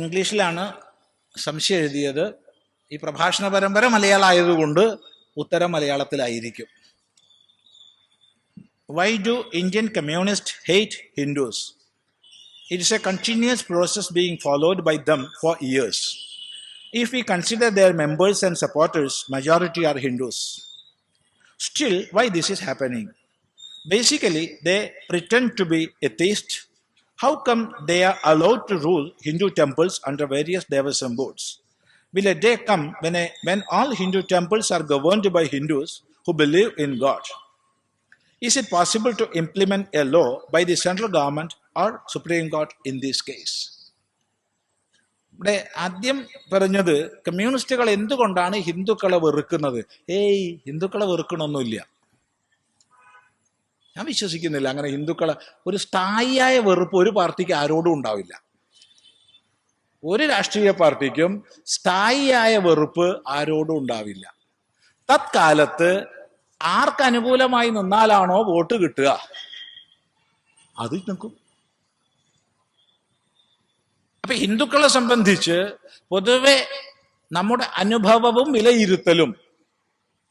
ഇംഗ്ലീഷിലാണ് സംശയം എഴുതിയത്. ഈ പ്രഭാഷണ പരമ്പര മലയാളമായതുകൊണ്ട് ഉത്തര മലയാളത്തിലായിരിക്കും. Why do Indian communist hate Hindus it's a continuous process being followed by them for years if we consider their members and supporters majority are Hindus still why this is happening basically they pretend to be atheist How come they are allowed to rule Hindu temples under various Devasam boards? Will a day come when, a, when all Hindu temples are governed by Hindus who believe in God? Is it possible to implement a law by the central government or Supreme Court in this case? ഇവിടെ ആദ്യം പറഞ്ഞത് കമ്മ്യൂണിസ്റ്റുകൾ എന്തുകൊണ്ടാണ് ഹിന്ദുക്കളെ വെറുക്കുന്നത് ഏയ് ഹിന്ദുക്കളെ വെറുക്കണമൊന്നുമില്ല ഞാൻ വിശ്വസിക്കുന്നില്ല. അങ്ങനെ ഹിന്ദുക്കളെ ഒരു സ്ഥായിയായ വെറുപ്പ് ഒരു പാർട്ടിക്ക് ആരോടും ഉണ്ടാവില്ല. ഒരു രാഷ്ട്രീയ പാർട്ടിക്കും സ്ഥായിയായ വെറുപ്പ് ആരോടും ഉണ്ടാവില്ല. തത്കാലത്ത് ആർക്ക് അനുകൂലമായി നിന്നാലാണോ വോട്ട് കിട്ടുക? അത് നിൽക്കും അപ്പൊ ഹിന്ദുക്കളെ സംബന്ധിച്ച് പൊതുവെ നമ്മുടെ അനുഭവവും വിലയിരുത്തലും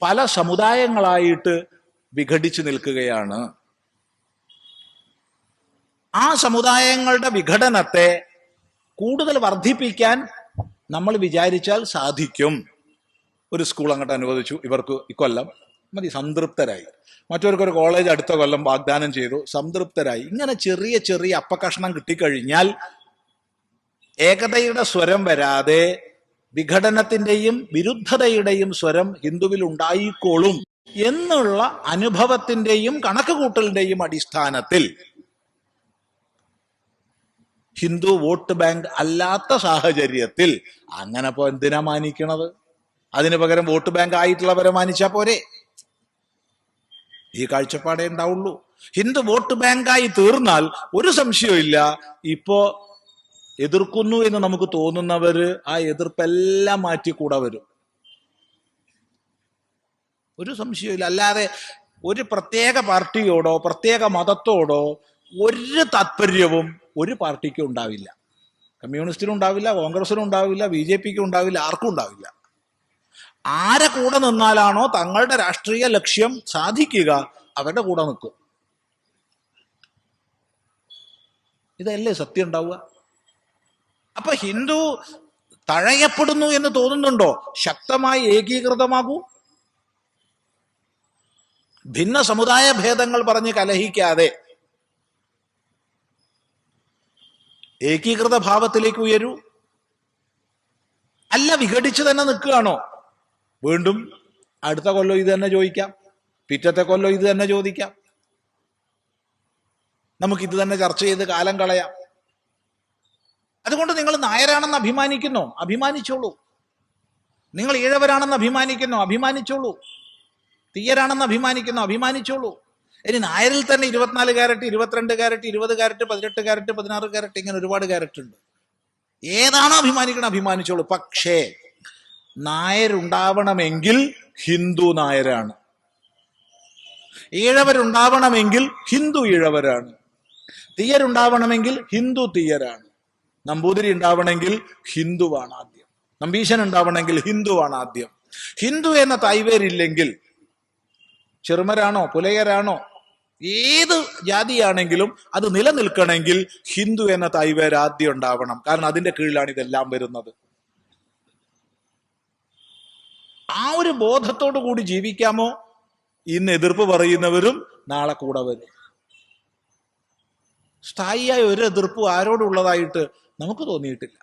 പല സമുദായങ്ങളായിട്ട് വിഘടിച്ചു നിൽക്കുകയാണ്. ആ സമുദായങ്ങളുടെ വിഘടനത്തെ കൂടുതൽ വർദ്ധിപ്പിക്കാൻ നമ്മൾ വിചാരിച്ചാൽ സാധിക്കും. ഒരു സ്കൂൾ അങ്ങോട്ട് അനുവദിച്ചു. ഇവർക്ക് ഇക്കൊല്ലം മതി സംതൃപ്തരായി. മറ്റവർക്ക് ഒരു കോളേജ് അടുത്ത കൊല്ലം വാഗ്ദാനം ചെയ്തു സംതൃപ്തരായി. ഇങ്ങനെ ചെറിയ ചെറിയ അപ്പകഷ്ണം കിട്ടിക്കഴിഞ്ഞാൽ ഏകതയുടെ സ്വരം വരാതെ വിഘടനത്തിന്റെയും വിരുദ്ധതയുടെയും സ്വരം ഹിന്ദുവിൽ ഉണ്ടായിക്കോളും എന്നുള്ള അനുഭവത്തിന്റെയും കണക്കുകൂട്ടലിന്റെയും അടിസ്ഥാനത്തിൽ ഹിന്ദു വോട്ട് ബാങ്ക് അല്ലാത്ത സാഹചര്യത്തിൽ അങ്ങനെ അപ്പോ എന്തിനാ മാനിക്കണത്? അതിന് പകരം വോട്ട് ബാങ്ക് ആയിട്ടുള്ളവരെ മാനിച്ചാ പോരെ? ഈ കാഴ്ചപ്പാടേ ഉണ്ടാവുള്ളൂ. ഹിന്ദു വോട്ട് ബാങ്കായി തീർന്നാൽ ഒരു സംശയവും ഇപ്പോ എതിർക്കുന്നു എന്ന് നമുക്ക് തോന്നുന്നവര് ആ എതിർപ്പെല്ലാം മാറ്റി കൂടെ വരും. ഒരു സംശയമില്ല അല്ലാതെ ഒരു പ്രത്യേക പാർട്ടിയോടോ പ്രത്യേക മതത്തോടോ ഒരു താല്പര്യവും ഒരു പാർട്ടിക്കും ഉണ്ടാവില്ല. കമ്മ്യൂണിസ്റ്റിനും ഉണ്ടാവില്ല കോൺഗ്രസിനും ഉണ്ടാവില്ല ബി ജെ പിക്കും ഉണ്ടാവില്ല ആർക്കും ഉണ്ടാവില്ല. ആരെ കൂടെ നിന്നാലാണോ തങ്ങളുടെ രാഷ്ട്രീയ ലക്ഷ്യം സാധിക്കുക അവരുടെ കൂടെ നിൽക്കും. ഇതല്ലേ സത്യം ഉണ്ടാവുക? അപ്പൊ ഹിന്ദു തഴയപ്പെടുന്നു എന്ന് തോന്നുന്നുണ്ടോ? ശക്തമായി ഏകീകൃതമാകൂ? ഭിന്ന സമുദായ ഭേദങ്ങൾ പറഞ്ഞ് കലഹിക്കാതെ ഏകീകൃത ഭാവത്തിലേക്ക് ഉയരൂ. അല്ല വിഘടിച്ച് തന്നെ നിൽക്കുകയാണോ? വീണ്ടും അടുത്ത കൊല്ലം ഇത് തന്നെ ചോദിക്കാം. പിറ്റത്തെ കൊല്ലം ഇത് തന്നെ ചോദിക്കാം. നമുക്ക് ഇത് തന്നെ ചർച്ച ചെയ്ത് കാലം കളയാം. അതുകൊണ്ട് നിങ്ങൾ നായരാണെന്ന് അഭിമാനിക്കുന്നു. അഭിമാനിച്ചോളൂ. നിങ്ങൾ ഈഴവരാണെന്ന് അഭിമാനിക്കുന്നു. അഭിമാനിച്ചോളൂ. തീയരാണെന്ന് അഭിമാനിക്കുന്നു. അഭിമാനിച്ചോളൂ. ഇനി നായരിൽ തന്നെ ഇരുപത്തിനാല് കാരറ്റ് ഇരുപത്തിരണ്ട് കാരറ്റ് ഇരുപത് കാരറ്റ് പതിനെട്ട് കാരറ്റ് പതിനാറ് കാരറ്റ് ഇങ്ങനെ ഒരുപാട് കാരറ്റ് ഉണ്ട്. ഏതാണോ അഭിമാനിക്കണം അഭിമാനിച്ചോളൂ. പക്ഷേ നായരുണ്ടാവണമെങ്കിൽ ഹിന്ദു നായരാണ്. ഈഴവരുണ്ടാവണമെങ്കിൽ ഹിന്ദു ഈഴവരാണ്. തീയരുണ്ടാവണമെങ്കിൽ ഹിന്ദു തീയരാണ്. നമ്പൂതിരി ഉണ്ടാവണമെങ്കിൽ ഹിന്ദുവാണ് ആദ്യം. നമ്പീശൻ ഉണ്ടാവണമെങ്കിൽ ഹിന്ദുവാണ് ആദ്യം. ഹിന്ദു എന്ന തൈവേരില്ലെങ്കിൽ ചെറുമരാണോ പുലയരാണോ ഏത് ജാതിയാണെങ്കിലും അത് നിലനിൽക്കണമെങ്കിൽ ഹിന്ദു എന്ന തൈവേര് ഉണ്ടാവണം. കാരണം അതിന്റെ കീഴിലാണ് ഇതെല്ലാം വരുന്നത്. ആ ഒരു ബോധത്തോടു കൂടി ജീവിക്കാമോ? ഇന്ന് എതിർപ്പ് പറയുന്നവരും നാളെ കൂടെ വരും. സ്ഥായിയായ ഒരു എതിർപ്പും ആരോടുള്ളതായിട്ട് നമുക്ക് തോന്നിയിട്ടില്ല.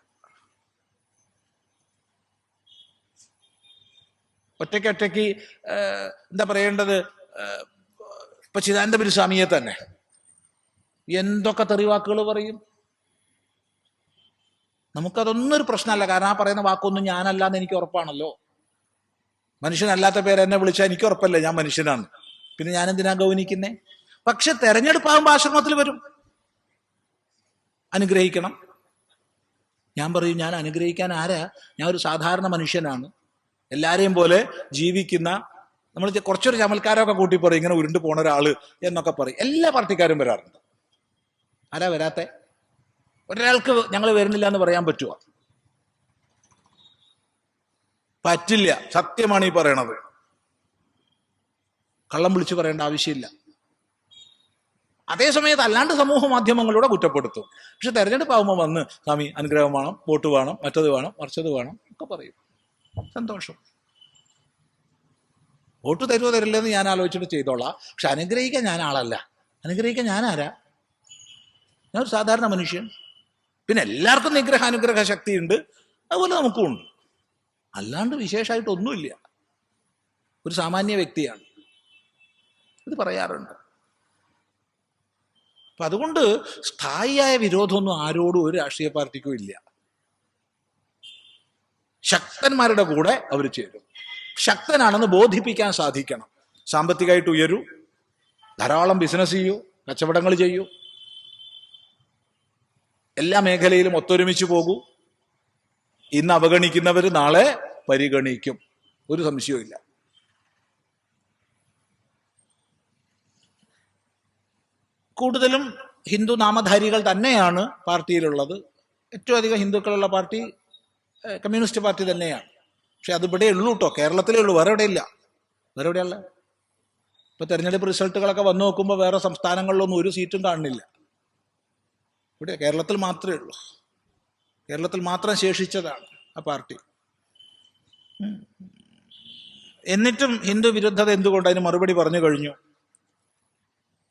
ഒറ്റയ്ക്കൊറ്റയ്ക്ക് എന്താ പറയേണ്ടത്? ഇപ്പൊ ചിദാനന്ദപുരി സ്വാമിയെ തന്നെ. എന്തൊക്കെ തെറിവാക്കുകൾ പറയും? നമുക്കതൊന്നും ഒരു പ്രശ്നമല്ല. കാരണം ആ പറയുന്ന വാക്കൊന്നും ഞാനല്ല എന്ന് എനിക്ക് ഉറപ്പാണല്ലോ. മനുഷ്യനല്ലാത്ത പേര് എന്നെ വിളിച്ചാൽ എനിക്ക് ഉറപ്പല്ലേ? ഞാൻ മനുഷ്യനാണ്. പിന്നെ ഞാൻ എന്തിനാ ഗൗനിക്കുന്നേ? പക്ഷെ തെരഞ്ഞെടുപ്പാകുമ്പോൾ ആശ്രമത്തിൽ വരും. അനുഗ്രഹിക്കണം. ഞാൻ പറയും ഞാൻ അനുഗ്രഹിക്കാൻ ആരാ? ഞാൻ ഒരു സാധാരണ മനുഷ്യനാണ്. എല്ലാരെയും പോലെ ജീവിക്കുന്ന നമ്മൾ കുറച്ചൊരു ചമൽക്കാരൊക്കെ കൂട്ടി പറയും ഇങ്ങനെ ഉരുണ്ട് പോണ ഒരാൾ എന്നൊക്കെ പറയും. എല്ലാ പാർട്ടിക്കാരും വരാറുണ്ട്. ആരാ വരാത്തെ? ഒരാൾക്ക് ഞങ്ങൾ വരുന്നില്ല എന്ന് പറയാൻ പറ്റുമോ പറ്റില്ല. സത്യമാണ് ഈ പറയണത്. കള്ളം വിളിച്ചു പറയേണ്ട ആവശ്യമില്ല. അതേസമയത്ത് അല്ലാണ്ട് സമൂഹ മാധ്യമങ്ങളിലൂടെ കുറ്റപ്പെടുത്തും. പക്ഷെ തെരഞ്ഞെടുപ്പ് ആകുമ്പോൾ വന്ന് സ്വാമി അനുഗ്രഹം വേണം വോട്ട് വേണം മറ്റത് വേണം മറിച്ചത് വേണം ഒക്കെ പറയും. സന്തോഷം. വോട്ട് തരുമോ തരില്ലെന്ന് ഞാൻ ആലോചിച്ചിട്ട് ചെയ്തോളാം. പക്ഷെ അനുഗ്രഹിക്കാൻ ഞാൻ ആളല്ല. അനുഗ്രഹിക്കാൻ ഞാൻ ആരാ? ഞാൻ ഒരു സാധാരണ മനുഷ്യൻ. പിന്നെ എല്ലാവർക്കും നിഗ്രഹ അനുഗ്രഹ ശക്തിയുണ്ട്. അതുപോലെ നമുക്കും ഉണ്ട്. അല്ലാണ്ട് വിശേഷമായിട്ടൊന്നുമില്ല ഒരു സാമാന്യ വ്യക്തിയാണ്. ഇത് പറയാറുണ്ട്. അപ്പൊ അതുകൊണ്ട് സ്ഥായിയായ വിരോധമൊന്നും ആരോടും ഒരു രാഷ്ട്രീയ പാർട്ടിക്കും ഇല്ല. ശക്തന്മാരുടെ കൂടെ അവർ ചേരും. ശക്തനാണെന്ന് ബോധിപ്പിക്കാൻ സാധിക്കണം. സാമ്പത്തികമായിട്ട് ഉയരൂ. ധാരാളം ബിസിനസ് ചെയ്യൂ. കച്ചവടങ്ങൾ ചെയ്യൂ. എല്ലാ മേഖലയിലും ഒത്തൊരുമിച്ച് പോകൂ. ഇന്ന് അവഗണിക്കുന്നവർ നാളെ പരിഗണിക്കും. ഒരു സംശയവും കൂടുതലും ഹിന്ദു നാമധാരികൾ തന്നെയാണ് പാർട്ടിയിലുള്ളത്. ഏറ്റവും അധികം ഹിന്ദുക്കളുള്ള പാർട്ടി കമ്മ്യൂണിസ്റ്റ് പാർട്ടി തന്നെയാണ്. പക്ഷെ അത് ഇവിടെ ഉള്ളൂ കേട്ടോ കേരളത്തിലേ ഉള്ളൂ. വേറെ എവിടെയില്ല. വേറെ എവിടെയല്ല ഇപ്പൊ തെരഞ്ഞെടുപ്പ് റിസൾട്ടുകളൊക്കെ വന്നു നോക്കുമ്പോൾ വേറെ സംസ്ഥാനങ്ങളിലൊന്നും ഒരു സീറ്റും കാണുന്നില്ല. ഇവിടെ കേരളത്തിൽ മാത്രമേ ഉള്ളൂ. കേരളത്തിൽ മാത്രം ശേഷിച്ചതാണ് ആ പാർട്ടി. എന്നിട്ടും ഹിന്ദു വിരുദ്ധത എന്തുകൊണ്ട് അതിന് മറുപടി പറഞ്ഞു കഴിഞ്ഞു?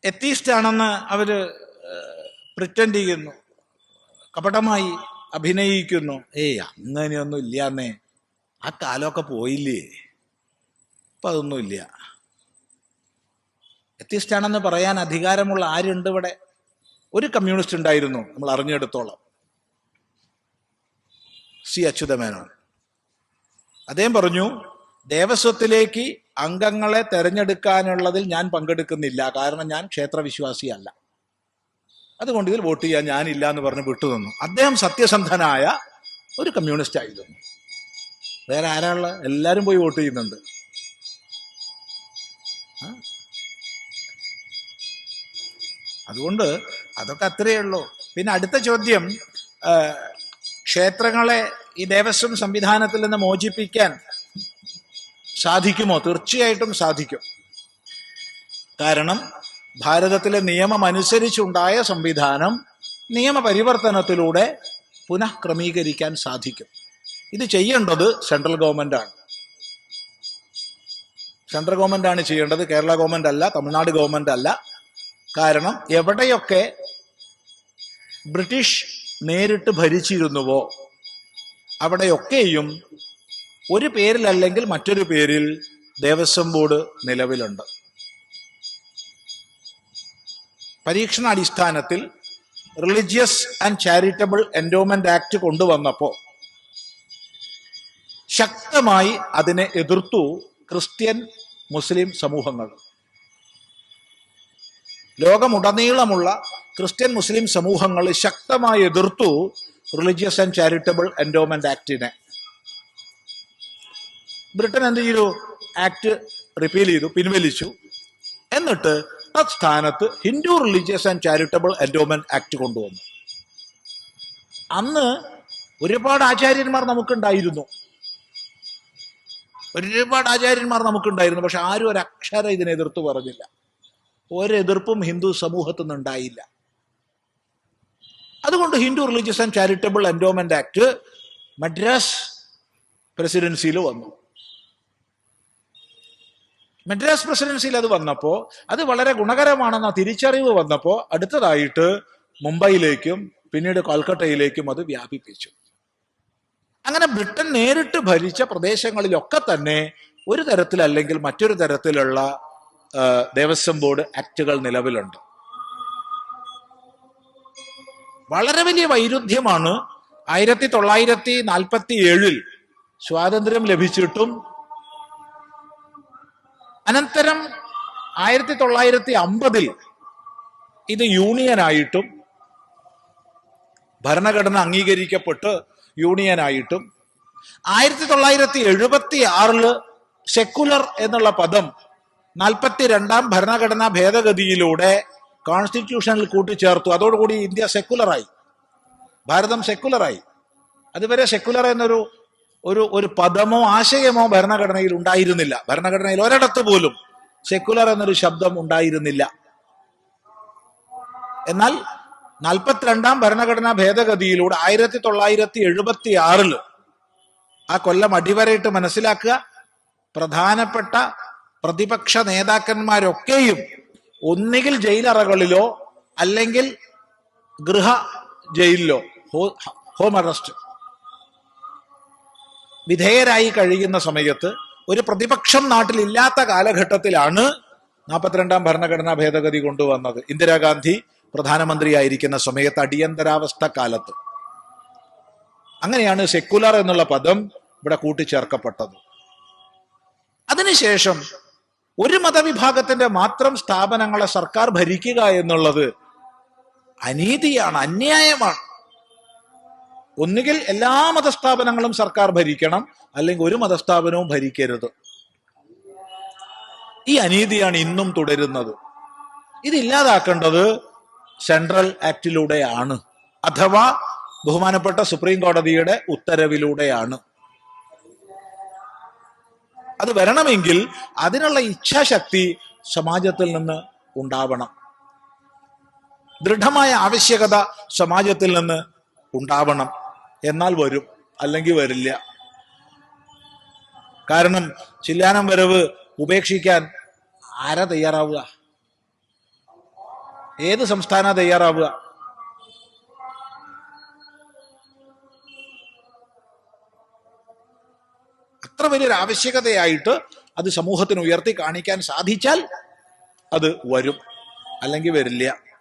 എത്തീസ്റ്റ് ആണെന്ന് അവർ പ്രിറ്റൻഡ് ചെയ്യുന്നു. കപടമായി അഭിനയിക്കുന്നു. ഏയ് അങ്ങനെയൊന്നും ഇല്ലാന്നേ. ആ കാലമൊക്കെ പോയില്ലേ? ഇപ്പം അതൊന്നുമില്ല ആണെന്ന് പറയാൻ അധികാരമുള്ള ആരുണ്ട് ഇവിടെ? ഒരു കമ്മ്യൂണിസ്റ്റ് ഉണ്ടായിരുന്നു നമ്മൾ അറിഞ്ഞെടുത്തോളം. സി അച്യുതമേനോൻ. അദ്ദേഹം പറഞ്ഞു ദേവസ്വത്തിലേക്ക് അംഗങ്ങളെ തെരഞ്ഞെടുക്കാനുള്ളതിൽ ഞാൻ പങ്കെടുക്കുന്നില്ല. കാരണം ഞാൻ ക്ഷേത്രവിശ്വാസിയല്ല. അതുകൊണ്ട് ഇതിൽ വോട്ട് ചെയ്യാൻ ഞാനില്ല എന്ന് പറഞ്ഞ് വിട്ടുതന്നു അദ്ദേഹം സത്യസന്ധനായ ഒരു കമ്മ്യൂണിസ്റ്റ് ആയിരുന്നു. വേറെ ആരാളുള്ള എല്ലാരും പോയി വോട്ട് ചെയ്യുന്നുണ്ട്? അതുകൊണ്ട് അതൊക്കെ അത്രയേ ഉള്ളൂ. പിന്നെ അടുത്ത ചോദ്യം ക്ഷേത്രങ്ങളെ ഈ ദേവസ്വം സംവിധാനത്തിൽ നിന്ന് മോചിപ്പിക്കാൻ സാധിക്കുമോ? തീർച്ചയായിട്ടും സാധിക്കും. കാരണം ഭാരതത്തിലെ നിയമം അനുസരിച്ചുണ്ടായ സംവിധാനം നിയമപരിവർത്തനത്തിലൂടെ പുനഃക്രമീകരിക്കാൻ സാധിക്കും. ഇത് ചെയ്യേണ്ടത് സെൻട്രൽ ഗവൺമെന്റ് ആണ് സെൻട്രൽ ഗവൺമെന്റ് ആണ് ചെയ്യേണ്ടത്. കേരള ഗവൺമെന്റ് അല്ല തമിഴ്നാട് ഗവൺമെന്റ് അല്ല കാരണം എവിടെയൊക്കെ ബ്രിട്ടീഷ് നേരിട്ട് ഭരിച്ചിരുന്നുവോ അവിടെയൊക്കെയും ഒരു പേരിലല്ലെങ്കിൽ മറ്റൊരു പേരിൽ ദേവസ്വം ബോർഡ് നിലവിലുണ്ട്. പരീക്ഷണാടിസ്ഥാനത്തിൽ religious and charitable endowment act കൊണ്ടുവന്നപ്പോ ശക്തമായി അതിനെ എതിർത്തു ക്രിസ്ത്യൻ മുസ്ലിം സമൂഹങ്ങൾ. ലോകമുടനീളമുള്ള ക്രിസ്ത്യൻ മുസ്ലിം സമൂഹങ്ങൾ ശക്തമായി എതിർത്തു റിലീജിയസ് ആൻഡ് ചാരിറ്റബിൾ എൻഡോമെന്റ് ആക്ടിനെ ബ്രിട്ടൻ എന്ത് ചെയ്തു? ആക്ട് റിപ്പീൽ ചെയ്തു പിൻവലിച്ചു. എന്നിട്ട് തത്സ്ഥാനത്ത് Hindu religious and charitable endowment act കൊണ്ടുവന്നു. അന്ന് ഒരുപാട് ആചാര്യന്മാർ നമുക്കുണ്ടായിരുന്നു. ഒരുപാട് ആചാര്യന്മാർ നമുക്കുണ്ടായിരുന്നു പക്ഷെ ആരും ഒരു അക്ഷരം ഇതിനെ എതിർത്ത് പറഞ്ഞില്ല. ഒരെതിർപ്പും ഹിന്ദു സമൂഹത്തിൽ നിന്നുണ്ടായില്ല അതുകൊണ്ട് Hindu religious and charitable endowment act Madras പ്രസിഡൻസിയിൽ വന്നു. മദ്രാസ് പ്രസിഡൻസിയിൽ അത് വന്നപ്പോൾ അത് വളരെ ഗുണകരമാണെന്ന തിരിച്ചറിവ് വന്നപ്പോൾ അടുത്തതായിട്ട് മുംബൈയിലേക്കും പിന്നീട് കൊൽക്കട്ടയിലേക്കും അത് വ്യാപിപ്പിച്ചു. അങ്ങനെ ബ്രിട്ടൻ നേരിട്ട് ഭരിച്ച പ്രദേശങ്ങളിലൊക്കെ തന്നെ ഒരു തരത്തിലല്ലെങ്കിൽ മറ്റൊരു തരത്തിലുള്ള ദേവസ്വം ബോർഡ് ആക്ടുകൾ നിലവിലുണ്ട്. വളരെ വലിയ വൈരുദ്ധ്യമാണ് ആയിരത്തി തൊള്ളായിരത്തി നാൽപ്പത്തി ഏഴിൽ സ്വാതന്ത്ര്യം ലഭിച്ചിട്ടും അനന്തരം ആയിരത്തി തൊള്ളായിരത്തി അമ്പതിൽ ഇത് യൂണിയനായിട്ടും ഭരണഘടന അംഗീകരിക്കപ്പെട്ട് യൂണിയനായിട്ടും ആയിരത്തി തൊള്ളായിരത്തി എഴുപത്തി ആറിൽ സെക്കുലർ എന്നുള്ള പദം നാൽപ്പത്തി രണ്ടാം ഭരണഘടനാ ഭേദഗതിയിലൂടെ കോൺസ്റ്റിറ്റ്യൂഷനിൽ കൂട്ടിച്ചേർത്തു. അതോടുകൂടി ഇന്ത്യ സെക്കുലറായി ഭാരതം സെക്കുലറായി അതുവരെ സെക്കുലർ എന്നൊരു ഒരു ഒരു പദമോ ആശയമോ ഭരണഘടനയിൽ ഉണ്ടായിരുന്നില്ല. ഭരണഘടനയിൽ ഒരിടത്ത് പോലും സെക്കുലർ എന്നൊരു ശബ്ദം ഉണ്ടായിരുന്നില്ല. എന്നാൽ നാൽപ്പത്തിരണ്ടാം ഭരണഘടനാ ഭേദഗതിയിലൂടെ ആയിരത്തി തൊള്ളായിരത്തി എഴുപത്തി ആറിൽ ആ കൊല്ലം അടിവരയിട്ട് മനസ്സിലാക്കുക. പ്രധാനപ്പെട്ട പ്രതിപക്ഷ നേതാക്കന്മാരൊക്കെയും ഒന്നുകിൽ ജയിലറകളിലോ അല്ലെങ്കിൽ ഗൃഹ ജയിലിലോ ഹോ- അറസ്റ്റ്. വിധേയരായി കഴിയുന്ന സമയത്ത് ഒരു പ്രതിപക്ഷം നാട്ടിലില്ലാത്ത കാലഘട്ടത്തിലാണ് നാൽപ്പത്തിരണ്ടാം ഭരണഘടനാ ഭേദഗതി കൊണ്ടുവന്നത്. ഇന്ദിരാഗാന്ധി പ്രധാനമന്ത്രിയായിരിക്കുന്ന സമയത്ത് അടിയന്തരാവസ്ഥ കാലത്ത്. അങ്ങനെയാണ് സെക്കുലർ എന്നുള്ള പദം ഇവിടെ കൂട്ടിച്ചേർക്കപ്പെട്ടത്. അതിനുശേഷം ഒരു മതവിഭാഗത്തിന്റെ മാത്രം സ്ഥാപനങ്ങളെ സർക്കാർ ഭരിക്കുക എന്നുള്ളത് അനീതിയാണ് അന്യായമാണ്. ഒന്നുകിൽ എല്ലാ മതസ്ഥാപനങ്ങളും സർക്കാർ ഭരിക്കണം അല്ലെങ്കിൽ ഒരു മതസ്ഥാപനവും ഭരിക്കരുത്. ഈ അനീതിയാണ് ഇന്നും തുടരുന്നത്. ഇതില്ലാതാക്കേണ്ടത് സെൻട്രൽ ആക്ടിലൂടെയാണ് അഥവാ ബഹുമാനപ്പെട്ട സുപ്രീം കോടതിയുടെ ഉത്തരവിലൂടെയാണ്. അത് വരണമെങ്കിൽ അതിനുള്ള ഇച്ഛാശക്തി സമാജത്തിൽ നിന്ന് ഉണ്ടാവണം. ദൃഢമായ ആവശ്യകത സമാജത്തിൽ നിന്ന് ഉണ്ടാവണം. എന്നാൽ വരും അല്ലെങ്കിൽ വരില്ല. കാരണം ചില്ലാനം വരവ് ഉപേക്ഷിക്കാൻ ആരാ തയ്യാറാവുക? ഏത് സംസ്ഥാന തയ്യാറാവുക? അത്ര വലിയൊരു ആവശ്യകതയായിട്ട് അത് സമൂഹത്തിന് ഉയർത്തി കാണിക്കാൻ സാധിച്ചാൽ അത് വരും. അല്ലെങ്കിൽ വരില്ല.